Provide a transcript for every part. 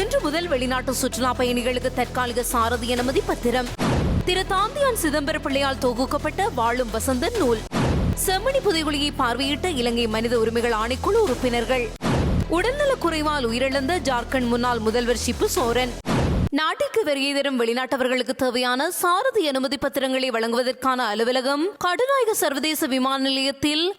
இன்று முதல் வெளிநாட்டு சுற்றுலா பயணிகளுக்கு தற்காலிக சாரதி அனுமதி பத்திரம். திரு தாந்தியான் சிதம்பர பிள்ளையால் தொகுக்கப்பட்ட வாழும் வசந்தன் நூல். செம்மணி புதைகுழியை பார்வையிட்ட இலங்கை மனித உரிமைகள் ஆணைக்குழு உறுப்பினர்கள். உடல்நலக் குறைவால் உயிரிழந்த ஜார்க்கண்ட் முன்னாள் முதல்வர் ஷிப்பு சோரன். நாட்டிற்கு வருகை தரும் வெளிநாட்டவர்களுக்கு தேவையான சாரதி அனுமதி பத்திரங்களை வழங்குவதற்கான அலுவலகம் கடுநாயக சர்வதேச விமான நிலையத்தில்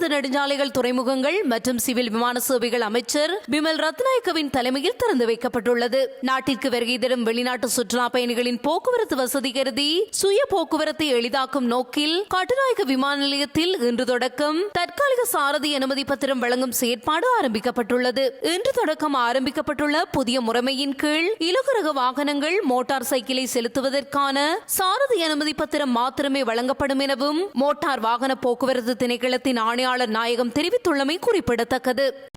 போக்குவரத்து நெடுஞ்சாலைகள் துறைமுகங்கள் மற்றும் சிவில் விமான சேவைகள் அமைச்சர் பிமல் ரத்நாயக்கவின் தலைமையில் திறந்து வைக்கப்பட்டுள்ளது. நாட்டிற்கு வருகை தரும் வெளிநாட்டு சுற்றுலா பயணிகளின் போக்குவரத்து வசதி கருதி சுய போக்குவரத்தை எளிதாக்கும் நோக்கில் கட்டுநாயக்க விமான நிலையத்தில் இன்று தொடக்கம் தற்காலிக சாரதி அனுமதி பத்திரம் வழங்கும் செயற்பாடு ஆரம்பிக்கப்பட்டுள்ளது. இன்று தொடக்கம் ஆரம்பிக்கப்பட்டுள்ள புதிய முறைமையின் கீழ் இலகுரக வாகனங்கள் மோட்டார் சைக்கிளை செலுத்துவதற்கான சாரதி அனுமதி பத்திரம் மாத்திரமே வழங்கப்படும் எனவும் மோட்டார் வாகன போக்குவரத்து திணைக்களத்தின் ஆணையாளர் நாயகம் தெரிவித்துள்ளமை குறிப்பிடத்தக்கது.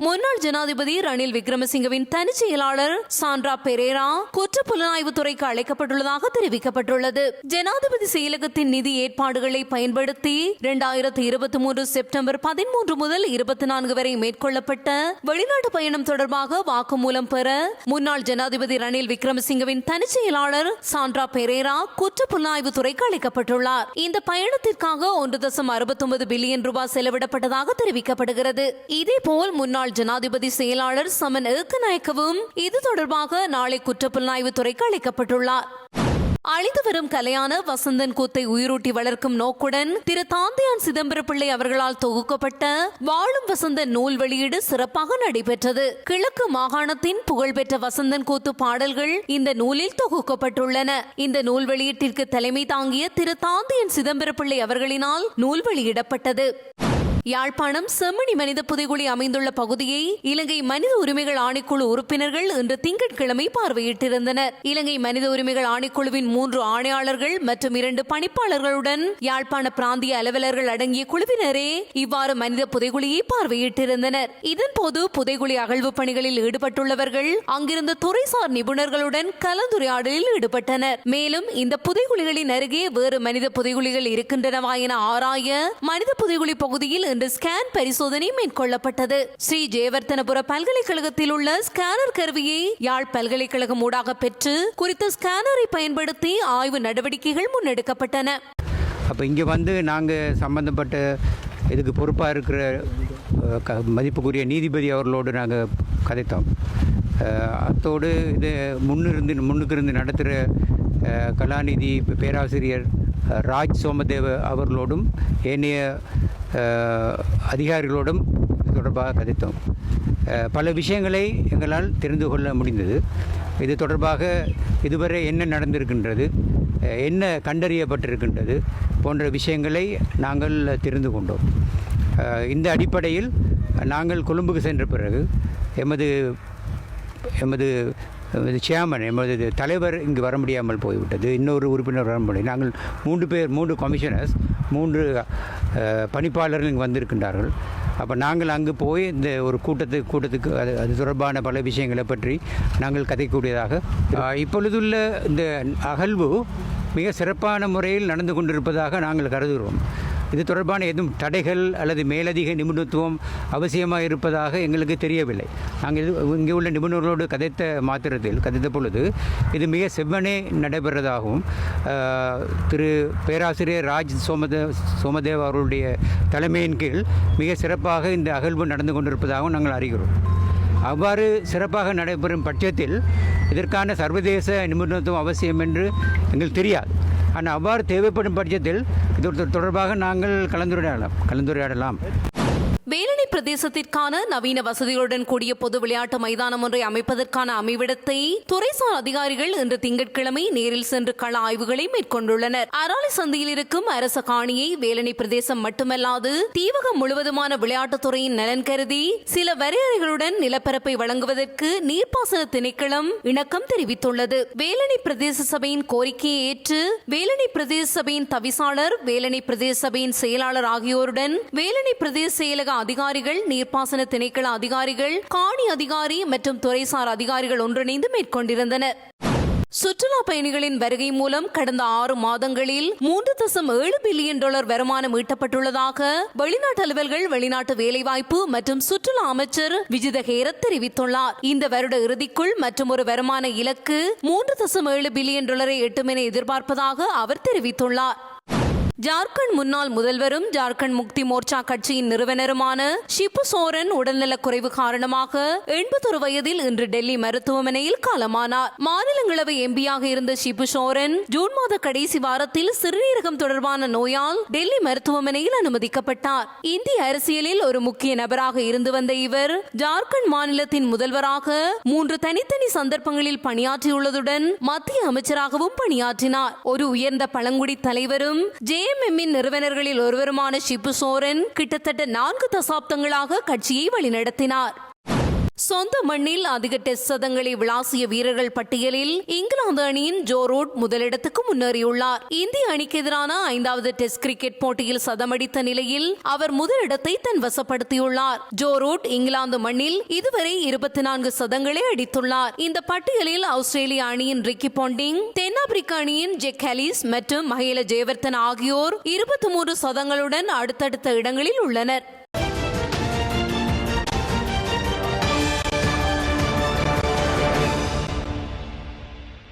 முன்னாள் ஜனாதிபதி ரணில் விக்ரமசிங்கவின் தனிச் செயலாளர் சாண்ட்ரா பெரேரா குற்ற புலனாய்வு துறைக்கு அழைக்கப்பட்டுள்ளதாக தெரிவிக்கப்பட்டுள்ளது. ஜனாதிபதி செயலகத்தின் நிதி ஏற்பாடுகளை பயன்படுத்தி இரண்டாயிரத்தி இருபத்தி மூன்று செப்டம்பர் பதிமூன்று முதல் இருபத்தி நான்கு வரை மேற்கொள்ளப்பட்ட வெளிநாட்டு பயணம் தொடர்பாக வாக்குமூலம் பெற முன்னாள் ஜனாதிபதி ரணில் விக்ரமசிங்கவின் தனிச் செயலாளர் சாண்ட்ரா பெரேரா குற்ற புலனாய்வு துறைக்கு அழைக்கப்பட்டுள்ளார். இந்த பயணத்திற்காக ஒன்று தசம் அறுபத்தொன்பது பில்லியன் ரூபாய் செலவிடப்பட்டதாக தெரிவிக்கப்படுகிறது. இதேபோல் முன்னாள் முன்னாள் ஜனாதிபதி செயலாளர் சமன் ஏக்கநாயக்கவும் இது தொடர்பாக நாளை குற்றப்புலனாய்வு துறைக்கு அழைக்கப்பட்டுள்ளார். அழிந்து வரும் கலையான வசந்தன் கூத்தை உயிரூட்டி வளர்க்கும் நோக்குடன் திரு தாந்தியான் சிதம்பர பிள்ளை அவர்களால் தொகுக்கப்பட்ட வாழும் வசந்தன் நூல் வெளியீடு சிறப்பாக நடைபெற்றது. கிழக்கு மாகாணத்தின் புகழ்பெற்ற வசந்தன் கூத்து பாடல்கள் இந்த நூலில் தொகுக்கப்பட்டுள்ளன. இந்த நூல் வெளியீட்டிற்கு தலைமை தாங்கிய திரு தாந்தியன் சிதம்பர பிள்ளை அவர்களினால் நூல் வெளியிடப்பட்டது. யாழ்ப்பாணம் செம்மணி மனித புதைகுழி அமைந்துள்ள பகுதியை இலங்கை மனித உரிமைகள் ஆணைக்குழு உறுப்பினர்கள் இன்று திங்கட்கிழமை பார்வையிட்டிருந்தனர். இலங்கை மனித உரிமைகள் ஆணைக்குழுவின் மூன்று ஆணையாளர்கள் மற்றும் இரண்டு பணிப்பாளர்களுடன் யாழ்ப்பாண பிராந்திய அலுவலர்கள் அடங்கிய குழுவினரே இவ்வாறு மனித புதைகுழியை பார்வையிட்டிருந்தனர். இதன்போது புதைகுழி அகழ்வு பணிகளில் ஈடுபட்டுள்ளவர்கள் அங்கிருந்த துறைசார் நிபுணர்களுடன் கலந்துரையாடலில் ஈடுபட்டனர். மேலும் இந்த புதைகுழிகளின் அருகே வேறு மனித புதைகுழிகள் இருக்கின்றனவா என ஆராய மனித புதைகுழி பகுதியில் இன்று ஸ்கேன் பரிசோதனை மேற்கொள்ளப்பட்டது. ஸ்ரீ ஜெயவர்த்தனபுர பல்கலைக்கழகத்தில் உள்ள ஸ்கேனர் கருவியை யாழ் பல்கலைக்கழகம் ஊடாக பெற்று குறித்த ஸ்கேனரை பயன்படுத்தி ஆய்வு நடவடிக்கைகள் முன்னெடுக்கப்பட்டன. அப்போ இங்கே வந்து நாங்கள் சம்மந்தப்பட்ட இதுக்கு பொறுப்பாக இருக்கிற க மதிப்புக்குரிய நீதிபதி அவர்களோடு நாங்கள் கதைத்தோம். அத்தோடு இது முன்னிருந்து முன்னுக்கு இருந்து நடத்துகிற கலாநிதி பேராசிரியர் ராஜ் சோமதேவ அவர்களோடும் ஏனைய அதிகாரிகளோடும் இது தொடர்பாக கதைத்தோம். பல விஷயங்களை எங்களால் தெரிந்து கொள்ள முடிந்தது. இது தொடர்பாக இதுவரை என்ன நடந்திருக்கின்றது என்ன கண்டறியப்பட்டிருக்கின்றது போன்ற விஷயங்களை நாங்கள் தெரிந்து கொண்டோம். இந்த அடிப்படையில் நாங்கள் கொழும்புக்கு சென்ற பிறகு எமது எமது எமது சேர்மன் எமது தலைவர் இங்கு வர முடியாமல் போய்விட்டது. இன்னொரு உறுப்பினர் வர முடியும் நாங்கள் மூன்று பேர் மூன்று கமிஷனர்ஸ் மூன்று பணிப்பாளர்கள் இங்கு வந்திருக்கின்றார்கள். அப்போ நாங்கள் அங்கு போய் இந்த ஒரு கூட்டத்துக்கு கூட்டத்துக்கு அது அது தொடர்பான பல விஷயங்களை பற்றி நாங்கள் கதைக்கூடியதாக இப்பொழுதுள்ள இந்த அகழ்வு மிக சிறப்பான முறையில் நடந்து கொண்டிருப்பதாக நாங்கள் கருதுகிறோம். இது தொடர்பான எதுவும் தடைகள் அல்லது மேலதிக நிபுணத்துவம் அவசியமாக இருப்பதாக எங்களுக்கு தெரியவில்லை. நாங்கள் இது இங்கே உள்ள நிபுணர்களோடு கதைத்த மாத்திரத்தில் கதைத்த பொழுது இது மிக செவ்வனே நடைபெறதாகவும் திரு பேராசிரியர் ராஜ் சோமதே சோமதேவ் அவர்களுடைய தலைமையின் கீழ் மிக சிறப்பாக இந்த அகழ்வு நடந்து கொண்டிருப்பதாகவும் நாங்கள் அறிகிறோம். அவ்வாறு சிறப்பாக நடைபெறும் பட்சத்தில் இதற்கான சர்வதேச நிபுணத்துவம் அவசியம் என்று எங்களுக்கு தெரியாது. ஆனால் அவ்வாறு தேவைப்படும் பட்சத்தில் இது தொடர்பாக நாங்கள் கலந்துரையாடலாம். கலந்துரையாடலாம். பிரதேசத்திற்கான நவீன வசதிகளுடன் கூடிய பொது விளையாட்டு மைதானம் ஒன்றை அமைப்பதற்கான அமைவிடத்தை துறைசார் அதிகாரிகள் இன்று திங்கட்கிழமை நேரில் சென்று கள ஆய்வுகளை மேற்கொண்டுள்ளனர். அராலி சந்தையில் இருக்கும் அரச காணியை வேலனை பிரதேசம் மட்டுமல்லாது தீவகம் முழுவதுமான விளையாட்டுத்துறையின் நலன் கருதி சில வரையறைகளுடன் நிலப்பரப்பை வழங்குவதற்கு நீர்ப்பாசன திணைக்களம் இணக்கம் தெரிவித்துள்ளது. வேலணை பிரதேச சபையின் கோரிக்கையை ஏற்று வேலணை பிரதேச சபையின் தவிசாளர் வேலணை பிரதேச சபையின் செயலாளர் ஆகியோருடன் வேலனை பிரதேச செயலக அதிகாரிகள் நீர்ப்பாசன திணைக்கள அதிகாரிகள் காணி அதிகாரி மற்றும் துறைசார் அதிகாரிகள் ஒன்றிணைந்து மேற்கொண்டிருந்தனர். சுற்றுலா பயணிகளின் வருகை மூலம் கடந்த ஆறு மாதங்களில் மூன்று தசம் ஏழு பில்லியன் டாலர் வருமானம் ஈட்டப்பட்டுள்ளதாக வெளிநாட்டு அலுவல்கள் வெளிநாட்டு வேலைவாய்ப்பு மற்றும் சுற்றுலா அமைச்சர் விஜித ஹேரத் தெரிவித்துள்ளார். இந்த வருட இறுதிக்குள் மற்றும் ஒரு வருமான இலக்கு மூன்று தசம் ஏழு பில்லியன் டாலரை எட்டும் என எதிர்பார்ப்பதாக அவர் தெரிவித்துள்ளார். ஜார்க்கண்ட் முன்னாள் முதல்வரும் ஜார்க்கண்ட் முக்தி மோர்ச்சா கட்சியின் நிறுவனருமான ஷிப்பு சோரன் உடல்நலக் குறைவு காரணமாக எண்பத்தொரு வயதில் இன்று டெல்லி மருத்துவமனையில் காலமானார். மாநிலங்களவை எம்பியாக இருந்த ஷிப்பு சோரன் ஜூன் மாத கடைசி வாரத்தில் சிறுநீரகம் தொடர்பான நோயால் டெல்லி மருத்துவமனையில் அனுமதிக்கப்பட்டார். இந்திய அரசியலில் ஒரு முக்கிய நபராக இருந்து வந்த இவர் ஜார்க்கண்ட் மாநிலத்தின் முதல்வராக மூன்று தனித்தனி சந்தர்ப்பங்களில் பணியாற்றியுள்ளதுடன் மத்திய அமைச்சராகவும் பணியாற்றினார். ஒரு உயர்ந்த பழங்குடி தலைவரும் ஜே ஜேஎம்எம்மின் நிறுவனர்களில் ஒருவருமான ஷிப்பு சோரன் கிட்டத்தட்ட நான்கு தசாப்தங்களாக கட்சியை வழிநடத்தினார். சொந்த மண்ணில் அதிக டெஸ்ட் சதங்களை விளாசிய வீரர்கள் பட்டியலில் இங்கிலாந்து அணியின் ஜோ ரூட் முதலிடத்துக்கு முன்னேறியுள்ளார். இந்திய அணிக்கு எதிரான ஐந்தாவது டெஸ்ட் கிரிக்கெட் போட்டியில் சதமடித்த நிலையில் அவர் முதலிடத்தை தன் வசப்படுத்தியுள்ளார். ஜோ ரூட் இங்கிலாந்து மண்ணில் இதுவரை இருபத்தி நான்கு சதங்களை அடித்துள்ளார். இந்த பட்டியலில் ஆஸ்திரேலிய அணியின் ரிக்கி பாண்டிங் தென்னாப்பிரிக்க அணியின் ஜெக் ஹலிஸ் மற்றும் மஹேல ஜெயவர்தன் ஆகியோர் இருபத்தி மூன்று சதங்களுடன் அடுத்தடுத்த இடங்களில் உள்ளனர்.